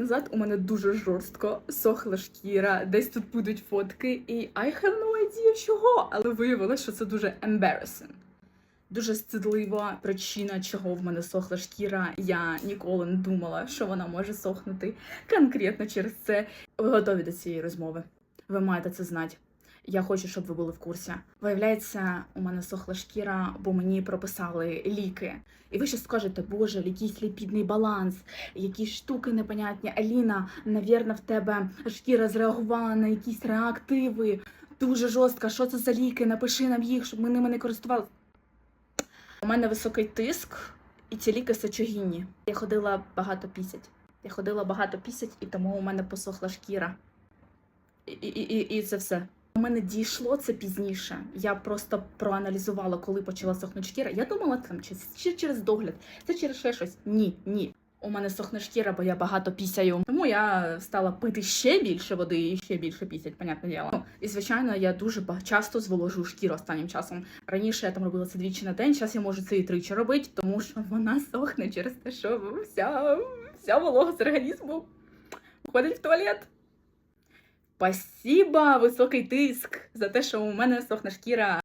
назад у мене дуже жорстко сохла шкіра, десь тут будуть фотки, і I have no idea чого, але виявилося, що це дуже embarrassing. Дуже стидлива причина, чого в мене сохла шкіра. Я ніколи не думала, що вона може сохнути конкретно через це. Ви готові до цієї розмови. Ви маєте це знати. Я хочу, щоб ви були в курсі. Виявляється, у мене сохла шкіра, бо мені прописали ліки. І ви ще скажете, боже, якийсь ліпідний баланс, якісь штуки непонятні. Аліна, навірно, в тебе шкіра зреагувала на якісь реактиви. Дуже жорстко. Що це за ліки? Напиши нам їх, щоб ми ними не користувалися. У мене високий тиск, і ці ліки сечогінні. Я ходила багато пісять. Я ходила багато пісять, і тому у мене посохла шкіра. І, і, і, і це все. У мене дійшло це пізніше. Я просто проаналізувала, коли почала сохнути шкіра. Я думала, там чи, чи через догляд, це через ще щось. Ні, ні. У мене сохне шкіра, бо я багато пісяю. Тому я стала пити ще більше води і ще більше пісять, понятне діло. І звичайно, я дуже часто зволожую шкіру останнім часом. Раніше я там робила це двічі на день, зараз я можу це і тричі робити, тому що вона сохне через те, що вся, вся волога з організму входить в туалет. Спасіба, високий тиск за те, що у мене сохне шкіра.